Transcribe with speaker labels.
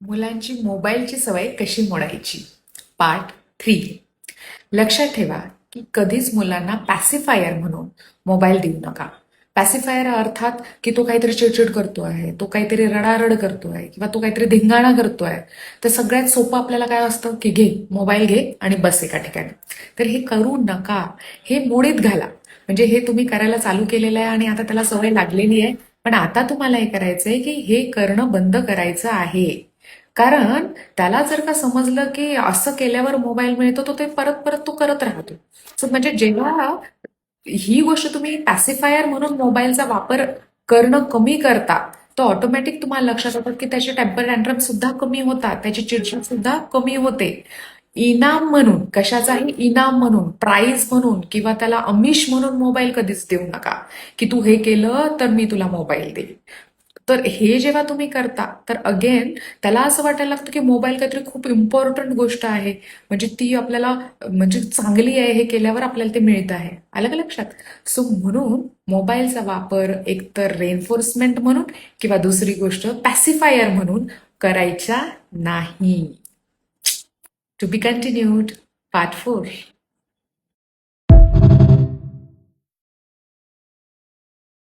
Speaker 1: मुलांची मोबाईलची सवय कशी मोडायची? Part three. लक्षात ठेवा की कधीच मुलांना पॅसिफायर म्हणून मोबाईल देऊ नका. पॅसिफायर अर्थात की तो काहीतरी चिडचिड करतो आहे तो काहीतरी रडारड करतो आहे किंवा तो काहीतरी धिंगाणा करतो आहे. तर सगळ्यात सोपं आपल्याला काय असतं की घे मोबाईल घे आणि बस एका ठिकाणी. तर हे करू नका. हे मोडीत घाला. म्हणजे हे तुम्ही करायला चालू केलेलं आहे आणि आता त्याला सवय लागलेली आहे. पण आता तुम्हाला हे करायचंय की हे करणं बंद करायचं आहे. कारण त्याला जर का समजलं की असं केल्यावर मोबाईल मिळतो तो ते परत परत तो करत राहतो. सो म्हणजे जेव्हा ही गोष्ट तुम्ही पॅसिफायर म्हणून मोबाईलचा वापर करणं कमी करता तर ऑटोमॅटिक तुम्हाला लक्षात येतात की त्याचे टेम्पर टँट्रम सुद्धा कमी होतात त्याची चिडचिड सुद्धा कमी होते. इनाम म्हणून कशाचाही इनाम म्हणून प्राईज म्हणून किंवा त्याला अमिष म्हणून मोबाईल कधीच देऊ नका. की तू हे केलं तर मी तुला मोबाईल देईन. तर हे जेव्हा तुम्ही करता तर अगेन त्याला असं वाटायला लागतं की मोबाईल काहीतरी खूप इम्पॉर्टंट गोष्ट आहे. म्हणजे ती आपल्याला म्हणजे चांगली आहे हे केल्यावर आपल्याला ते मिळत आहे. आलं का लक्षात? सो म्हणून मोबाईलचा वापर एकतर रेन्फोर्समेंट म्हणून किंवा दुसरी गोष्ट पॅसिफायर म्हणून करायचा नाही. To be continued part four